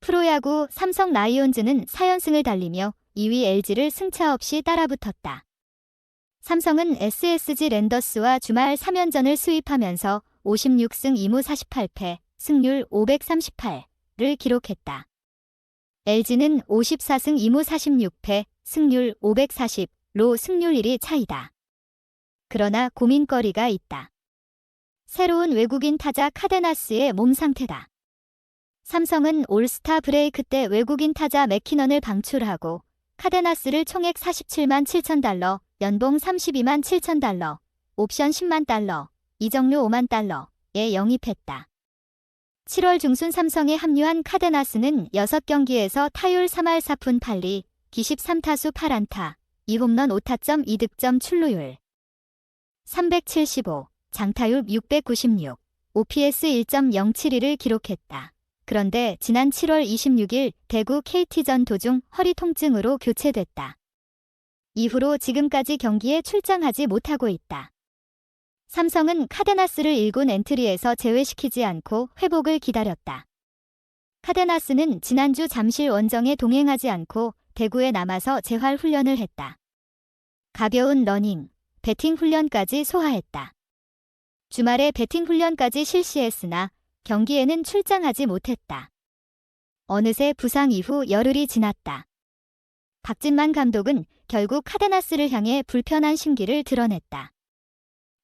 프로야구 삼성 라이온즈는 4연승을 달리며 2위 LG를 승차 없이 따라붙었다. 삼성은 SSG 랜더스와 주말 3연전을 수입하면서 56승 2무 48패, 승률 538를 기록했다. LG는 54승 2무 46패, 승률 540 로 승률 1위 차이다. 그러나 고민거리가 있다. 새로운 외국인 타자 카데나스의 몸 상태다. 삼성은 올스타 브레이크 때 외국인 타자 맥키넌을 방출하고 카데나스를 총액 47만 7천 달러, 연봉 32만 7천 달러, 옵션 10만 달러, 이적료 5만 달러에 영입했다. 7월 중순 삼성에 합류한 카데나스는 6경기에서 타율 3할 4푼 8리, 기십 3타수 8안타, 2홈런 5타점 2득점 출루율 375, 장타율 696, OPS 1.072를 기록했다. 그런데 지난 7월 26일 대구 KT전 도중 허리 통증으로 교체됐다. 이후로 지금까지 경기에 출장하지 못하고 있다. 삼성은 카데나스를 1군 엔트리에서 제외시키지 않고 회복을 기다렸다. 카데나스는 지난주 잠실 원정에 동행하지 않고 대구에 남아서 재활 훈련을 했다. 가벼운 러닝, 배팅 훈련까지 소화했다. 주말에 배팅 훈련까지 실시했으나 경기에는 출장하지 못했다. 어느새 부상 이후 열흘이 지났다. 박진만 감독은 결국 카데나스를 향해 불편한 심기를 드러냈다.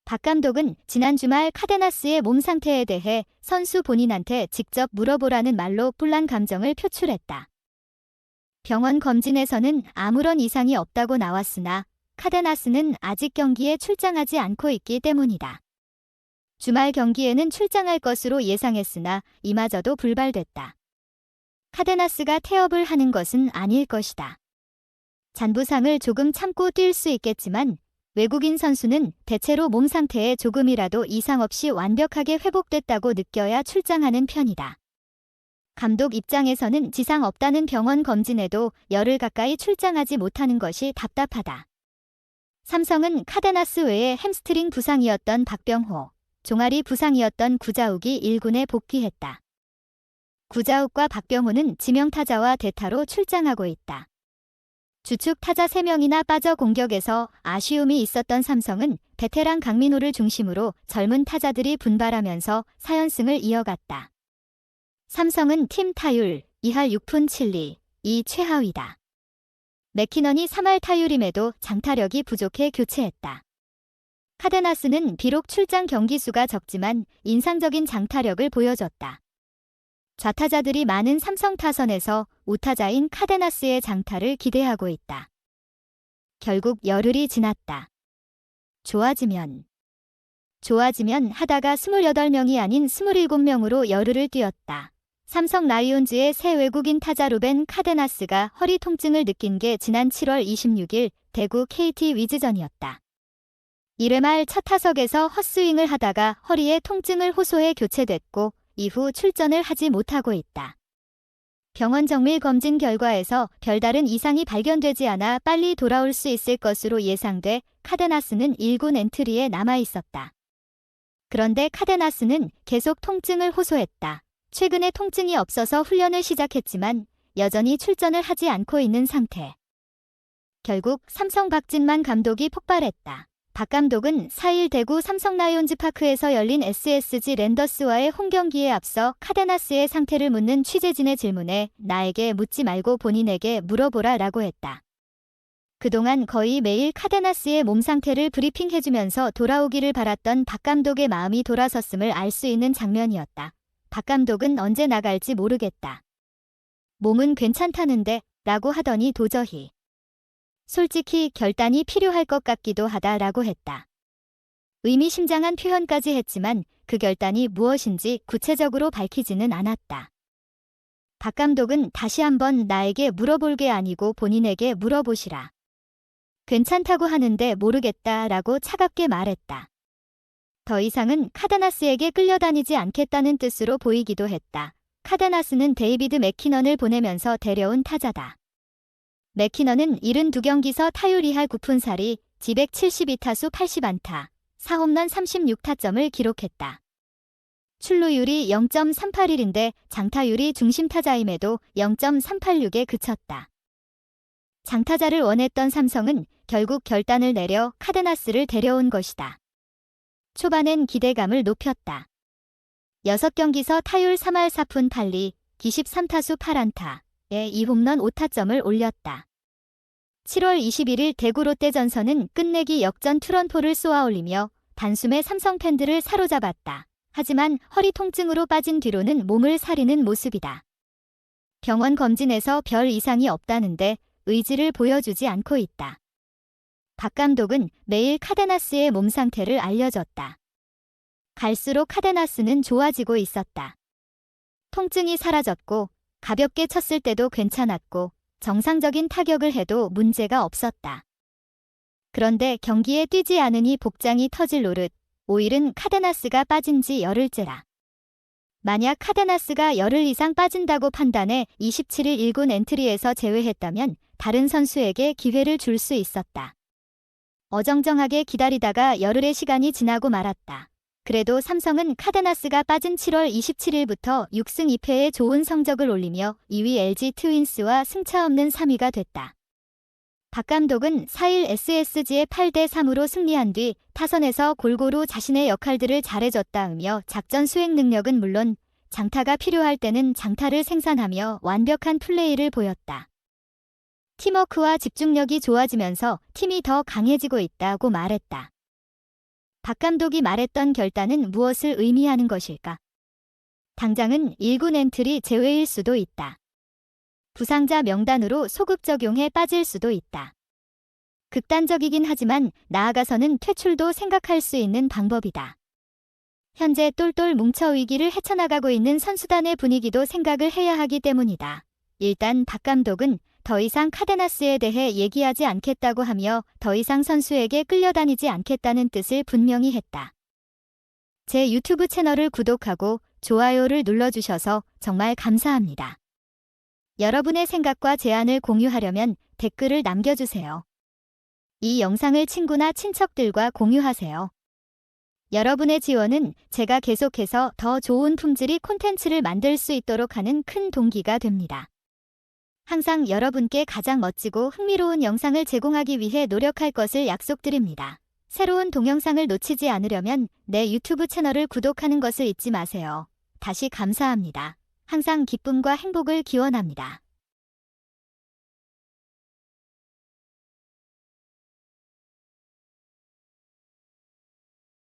박 감독은 지난 주말 카데나스의 몸 상태에 대해 선수 본인한테 직접 물어보라는 말로 뿔난 감정을 표출했다. 병원 검진에서는 아무런 이상이 없다고 나왔으나 카데나스는 아직 경기에 출장하지 않고 있기 때문이다. 주말 경기에는 출장할 것으로 예상했으나 이마저도 불발됐다. 카데나스가 태업을 하는 것은 아닐 것이다. 잔부상을 조금 참고 뛸 수 있겠지만 외국인 선수는 대체로 몸 상태에 조금이라도 이상 없이 완벽하게 회복됐다고 느껴야 출장하는 편이다. 감독 입장에서는 지상 없다는 병원 검진에도 열흘 가까이 출장하지 못하는 것이 답답하다. 삼성은 카데나스 외에 햄스트링 부상이었던 박병호, 종아리 부상이었던 구자욱이 1군에 복귀했다. 구자욱과 박병호는 지명타자와 대타로 출장하고 있다. 주축 타자 3명이나 빠져 공격에서 아쉬움이 있었던 삼성은 베테랑 강민호를 중심으로 젊은 타자들이 분발하면서 4연승을 이어갔다. 삼성은 팀 타율 2할 6푼 7리, 이 최하위다. 맥키넌이 3할 타율임에도 장타력이 부족해 교체했다. 카데나스는 비록 출장 경기 수가 적지만 인상적인 장타력을 보여줬다. 좌타자들이 많은 삼성 타선에서 우타자인 카데나스의 장타를 기대하고 있다. 결국 열흘이 지났다. 좋아지면 좋아지면 하다가 28명이 아닌 27명으로 열흘을 뛰었다. 삼성 라이온즈의 새 외국인 타자 루벤 카데나스가 허리 통증을 느낀 게 지난 7월 26일 대구 KT 위즈전이었다. 1회 말 첫 타석에서 헛스윙을 하다가 허리에 통증을 호소해 교체됐고 이후 출전을 하지 못하고 있다. 병원 정밀 검진 결과에서 별다른 이상이 발견되지 않아 빨리 돌아올 수 있을 것으로 예상돼 카데나스는 1군 엔트리에 남아 있었다. 그런데 카데나스는 계속 통증을 호소했다. 최근에 통증이 없어서 훈련을 시작했지만 여전히 출전을 하지 않고 있는 상태. 결국 삼성 박진만 감독이 폭발했다. 박 감독은 4일 대구 삼성 라이온즈 파크에서 열린 SSG 랜더스와의 홈 경기에 앞서 카데나스의 상태를 묻는 취재진의 질문에 나에게 묻지 말고 본인에게 물어보라 라고 했다. 그동안 거의 매일 카데나스의 몸 상태를 브리핑해주면서 돌아오기를 바랐던 박 감독의 마음이 돌아섰음을 알 수 있는 장면이었다. 박 감독은 언제 나갈지 모르겠다. 몸은 괜찮다는데 라고 하더니 도저히 솔직히 결단이 필요할 것 같기도 하다 라고 했다. 의미심장한 표현까지 했지만 그 결단이 무엇인지 구체적으로 밝히지는 않았다. 박 감독은 다시 한번 나에게 물어볼 게 아니고 본인에게 물어보시라. 괜찮다고 하는데 모르겠다 라고 차갑게 말했다. 더 이상은 카다나스에게 끌려다니지 않겠다는 뜻으로 보이기도 했다. 카다나스는 데이비드 맥키넌을 보내면서 데려온 타자다. 맥키넌은 72경기서 타율 2할 9푼 4리, 272타수 80안타, 4홈런 36타점을 기록했다. 출루율이 0.381인데 장타율이 중심타자임에도 0.386에 그쳤다. 장타자를 원했던 삼성은 결국 결단을 내려 카데나스를 데려온 것이다. 초반엔 기대감을 높였다. 6경기서 타율 3할 4푼 8리, 23타수 8안타에 2홈런 5타점을 올렸다. 7월 21일 대구 롯데전선은 끝내기 역전 투런포를 쏘아올리며 단숨에 삼성 팬들을 사로잡았다. 하지만 허리 통증으로 빠진 뒤로는 몸을 사리는 모습이다. 병원 검진에서 별 이상이 없다는데 의지를 보여주지 않고 있다. 박 감독은 매일 카데나스의 몸 상태를 알려줬다. 갈수록 카데나스는 좋아지고 있었다. 통증이 사라졌고 가볍게 쳤을 때도 괜찮았고 정상적인 타격을 해도 문제가 없었다. 그런데 경기에 뛰지 않으니 복장이 터질 노릇 오일은 카데나스가 빠진 지 열흘째라. 만약 카데나스가 열흘 이상 빠진다고 판단해 27일 1군 엔트리에서 제외했다면 다른 선수에게 기회를 줄 수 있었다. 어정쩡하게 기다리다가 열흘의 시간이 지나고 말았다. 그래도 삼성은 카데나스가 빠진 7월 27일부터 6승 2패의 좋은 성적을 올리며 2위 LG 트윈스와 승차 없는 3위가 됐다. 박 감독은 4일 SSG의 8대 3으로 승리한 뒤 타선에서 골고루 자신의 역할들을 잘해줬다으며 작전 수행 능력은 물론 장타가 필요할 때는 장타를 생산하며 완벽한 플레이를 보였다. 팀워크와 집중력이 좋아지면서 팀이 더 강해지고 있다고 말했다. 박 감독이 말했던 결단은 무엇을 의미하는 것일까? 당장은 1군 엔트리 제외일 수도 있다. 부상자 명단으로 소급 적용에 빠질 수도 있다. 극단적이긴 하지만 나아가서는 퇴출도 생각할 수 있는 방법이다. 현재 똘똘 뭉쳐 위기를 헤쳐나가고 있는 선수단의 분위기도 생각을 해야 하기 때문이다. 일단 박 감독은 더 이상 카데나스에 대해 얘기하지 않겠다고 하며 더 이상 선수에게 끌려다니지 않겠다는 뜻을 분명히 했다. 제 유튜브 채널을 구독하고 좋아요를 눌러주셔서 정말 감사합니다. 여러분의 생각과 제안을 공유하려면 댓글을 남겨주세요. 이 영상을 친구나 친척들과 공유하세요. 여러분의 지원은 제가 계속해서 더 좋은 품질의 콘텐츠를 만들 수 있도록 하는 큰 동기가 됩니다. 항상 여러분께 가장 멋지고 흥미로운 영상을 제공하기 위해 노력할 것을 약속드립니다. 새로운 동영상을 놓치지 않으려면 내 유튜브 채널을 구독하는 것을 잊지 마세요. 다시 감사합니다. 항상 기쁨과 행복을 기원합니다.